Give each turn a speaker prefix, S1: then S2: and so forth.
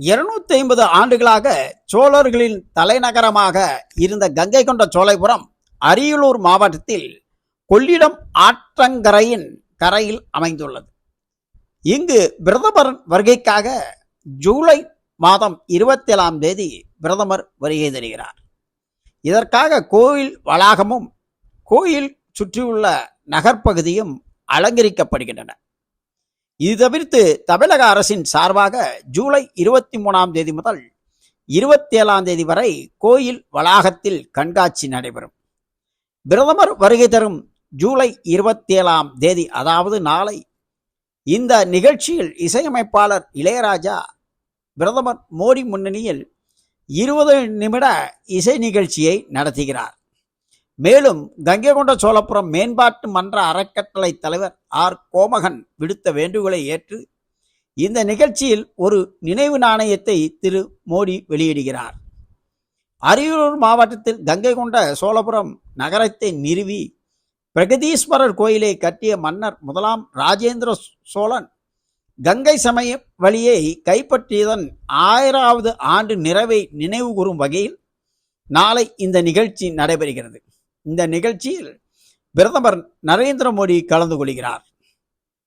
S1: இருநூத்தி ஐம்பது ஆண்டுகளாக சோழர்களின் தலைநகரமாக இருந்த கங்கை கொண்ட சோலைபுரம் அரியலூர் மாவட்டத்தில் கொள்ளிடம் ஆற்றங்கரையின் கரையில் அமைந்துள்ளது. இங்கு பிரதமர் வருகைக்காக ஜூலை மாதம் இருபத்தேழாம் தேதி பிரதமர் வருகை தருகிறார். இதற்காக கோயில் வளாகமும் கோயில் சுற்றியுள்ள நகர்ப்பகுதியும் அலங்கரிக்கப்படுகின்றன. இது தவிர்த்து தமிழக அரசின் சார்பாக ஜூலை இருபத்தி மூணாம் தேதி முதல் இருபத்தி ஏழாம் தேதி வரை கோயில் வளாகத்தில் கண்காட்சி நடைபெறும். பிரதமர் வருகை தரும் ஜூலை இருபத்தி ஏழாம் தேதி அதாவது நாளை இந்த நிகழ்ச்சியில் இசையமைப்பாளர் இளையராஜா பிரதமர் மோடி முன்னணியில் இருபது நிமிட இசை நிகழ்ச்சியை நடத்துகிறார். மேலும் கங்கை கொண்ட சோழபுரம் மேம்பாட்டு மன்ற அறக்கட்டளை தலைவர் ஆர். கோமகன் விடுத்த வேண்டுகோளை ஏற்று இந்த நிகழ்ச்சியில் ஒரு நினைவு நாணயத்தை திரு. மோடி வெளியிடுகிறார். அரியலூர் மாவட்டத்தில் கங்கை கொண்ட சோழபுரம் நகரத்தை நிறுவி பிரகதீஸ்வரர் கோயிலை கட்டிய மன்னர் முதலாம் ராஜேந்திர சோழன் கங்கை சமய வழியை கைப்பற்றியதன் ஆயிராவது ஆண்டு நிறைவை நினைவு கூறும் வகையில் நாளை இந்த நிகழ்ச்சி நடைபெறுகிறது. இந்த நிகழ்ச்சியில் பிரதமர் நரேந்திர மோடி கலந்து கொள்கிறார்.